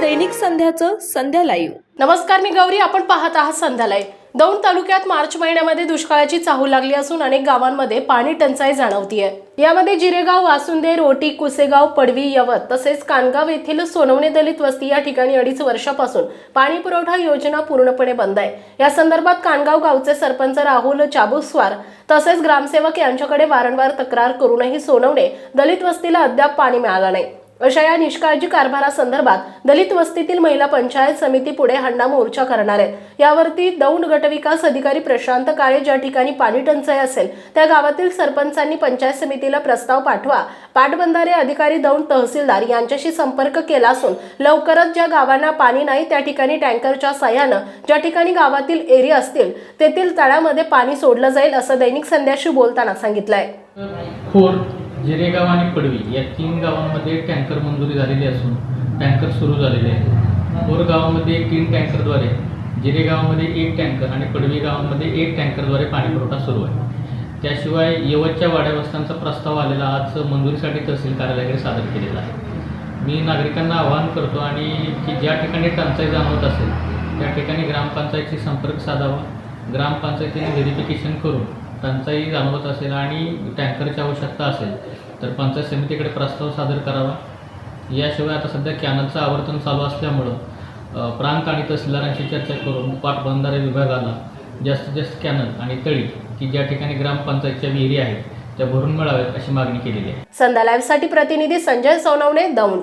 दैनिक संध्याचं संध्या live. नमस्कार मी गौरी. आपण पाहत आहात संध्यालय दौंड तालुक्यात मार्च महिन्यामध्ये दुष्काळाची चाहूल लागली असून अनेक गावांमध्ये पाणी टंचाई जाणवतीये. यामध्ये जिरेगाव वासुंदे रोटी कुसेगाव पडवी यवत तसेच कानगाव येथील सोनवणे दलित वस्ती या ठिकाणी अडीच वर्षापासून पाणी पुरवठा योजना पूर्णपणे बंद आहे. या संदर्भात कानगाव गावचे सरपंच राहुल चाबुस्वार तसेच ग्रामसेवक यांच्याकडे वारंवार तक्रार करूनही सोनवणे दलित वस्तीला अद्याप पाणी मिळालं नाही. अशा या निष्काळजी कारभारासंदर्भात दलित वस्तीतील महिला पंचायत समिती पुढे हंडा मोर्चा करणार आहे. यावरती दौंड गटविकास अधिकारी प्रशांत काळे ज्या ठिकाणी पाणी टंचाई असेल त्या गावातील सरपंचांनी पंचायत समितीला प्रस्ताव पाठवा. पाटबंधारे अधिकारी दौंड तहसीलदार यांच्याशी संपर्क केला असून लवकरच ज्या गावांना पाणी नाही त्या ठिकाणी टँकरच्या सहाय्यानं ज्या ठिकाणी गावातील एरिया असतील तेथील तळ्यामध्ये पाणी सोडलं जाईल असं दैनिक संध्याशी बोलताना सांगितलंय. जिरेगाव आणि पडवी या तीन गावांमध्ये टँकर मंजुरी झालेली असून टँकर सुरू झालेले आहेत. खोर गावामध्ये तीन टँकरद्वारे जिरेगावामध्ये एक टँकर आणि पडवी गावामध्ये एक टँकरद्वारे पाणीपुरवठा सुरू आहे. त्याशिवाय यवतच्या वाड्यावस्थांचा प्रस्ताव आलेला आज मंजुरीसाठी तहसील कार्यालयाकडे सादर केलेला आहे. मी नागरिकांना आवाहन करतो आणि की ज्या ठिकाणी टंचाई जाणवत असेल त्या ठिकाणी ग्रामपंचायतीशी संपर्क साधावा. ग्रामपंचायतीने व्हेरिफिकेशन करून टंचाई जाणवत असेल आणि टँकरची आवश्यकता असेल तर पंचायत समितीकडे प्रस्ताव सादर करावा. याशिवाय आता सध्या कॅनलचं आवर्तन चालू असल्यामुळं प्रांत आणि तहसीलदारांशी चर्चा करून पाटबंधारे विभागाला जास्तीत जास्त कॅनल आणि तळी की ज्या ठिकाणी ग्रामपंचायतच्या विहिरी आहेत त्या भरून मिळाव्यात अशी मागणी केलेली आहे. संध्या लाईव्हसाठी प्रतिनिधी संजय सोनवणे दौंड.